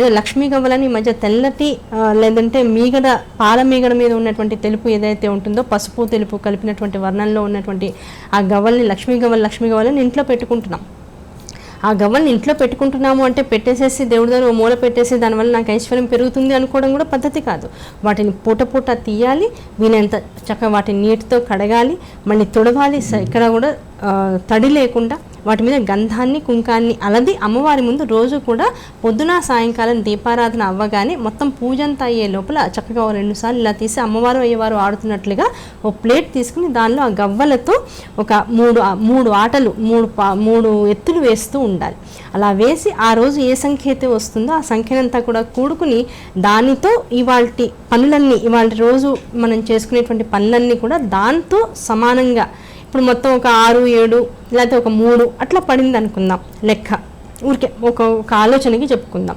ఏదో లక్ష్మీ గవ్వలని ఈ మధ్య తెల్లటి లేదంటే మీగడ పాల మీగడ మీద ఉన్నటువంటి తెలుపు ఏదైతే ఉంటుందో పసుపు తెలుపు కలిపినటువంటి వర్ణంలో ఉన్నటువంటి ఆ గవ్వల్ని లక్ష్మీ గవ్వలు లక్ష్మీ గవ్వలని ఇంట్లో పెట్టుకుంటున్నాం. ఆ గవ్వల్ని ఇంట్లో పెట్టుకుంటున్నాము అంటే పెట్టేసేసి దేవుడి దగ్గర మూల పెట్టేసి దానివల్ల నాకు ఐశ్వర్యం పెరుగుతుంది అనుకోవడం కూడా పద్ధతి కాదు. వాటిని పూట పూట తీయాలి వీలైనంత చక్కగా వాటిని నీటితో కడగాలి మళ్ళీ తుడవాలి ఇక్కడ కూడా తడి లేకుండా వాటి మీద గంధాన్ని కుంకాన్ని అలది అమ్మవారి ముందు రోజు కూడా పొద్దున సాయంకాలం దీపారాధన అవ్వగానే మొత్తం పూజ అంతా అయ్యే లోపల చక్కగా ఓ రెండు సార్లు ఇలా తీసి అమ్మవారు అయ్యేవారు ఆడుతున్నట్లుగా ఓ ప్లేట్ తీసుకుని దానిలో ఆ గవ్వలతో ఒక మూడు మూడు ఆటలు మూడు మూడు ఎత్తులు వేస్తూ ఉండాలి. అలా వేసి ఆ రోజు ఏ సంఖ్య అయితే వస్తుందో ఆ సంఖ్యనంతా కూడా కూడుకుని దానితో ఇవాళ పనులన్నీ ఇవాళ రోజు మనం చేసుకునేటువంటి పనులన్నీ కూడా దాంతో సమానంగా ఇప్పుడు మొత్తం ఒక ఆరు ఏడు లేకపోతే ఒక మూడు అట్లా పడింది అనుకుందాం లెక్క. ఊరికే ఒక ఒక ఆలోచనకి చెప్పుకుందాం.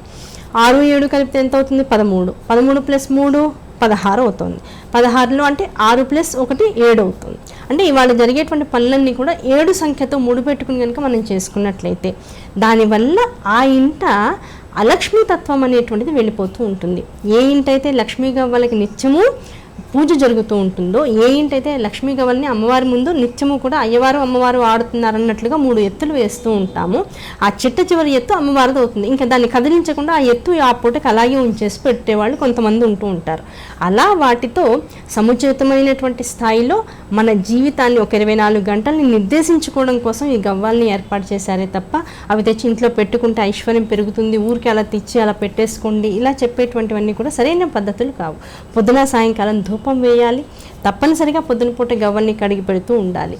ఆరు ఏడు కలిపితే ఎంత అవుతుంది? పదమూడు. పదమూడు ప్లస్ మూడు పదహారు అవుతుంది. పదహారులో అంటే ఆరు ప్లస్ ఒకటి ఏడు అవుతుంది. అంటే ఇవాళ జరిగేటువంటి పనులన్నీ కూడా ఏడు సంఖ్యతో ముడిపెట్టుకుని కనుక మనం చేసుకున్నట్లయితే దానివల్ల ఆ ఇంట అలక్ష్మీతత్వం అనేటువంటిది వెళ్ళిపోతూ ఉంటుంది. ఏ ఇంటైతే లక్ష్మీ గవ్వలకి నిత్యము పూజ జరుగుతూ ఉంటుందో ఏ ఇంటైతే లక్ష్మీ గవ్వల్ని అమ్మవారి ముందు నిత్యము కూడా అయ్యవారు అమ్మవారు ఆడుతున్నారు అన్నట్లుగా మూడు ఎత్తులు వేస్తూ ఉంటాము. ఆ చిట్ట చివరి ఎత్తు అమ్మవారిది అవుతుంది. ఇంకా దాన్ని కదిలించకుండా ఆ ఎత్తు ఆ పూటకి అలాగే ఉంచేసి పెట్టేవాళ్ళు కొంతమంది ఉంటూ ఉంటారు. అలా వాటితో సముచితమైనటువంటి స్థాయిలో మన జీవితాన్ని ఒక ఇరవై నాలుగు గంటల్ని నిర్దేశించుకోవడం కోసం ఈ గవ్వాల్ని ఏర్పాటు చేశారే తప్ప అవి తెచ్చి ఇంట్లో పెట్టుకుంటే ఐశ్వర్యం పెరుగుతుంది ఊరికి అలా తెచ్చి అలా పెట్టేసుకోండి ఇలా చెప్పేటువంటివన్నీ కూడా సరైన పద్ధతులు కావు. పొద్దున సాయంకాలం ధూపం వేయాలి. తప్పనిసరిగా పొద్దున పూట గవ్వల్ని కడిగి పెడుతూ ఉండాలి.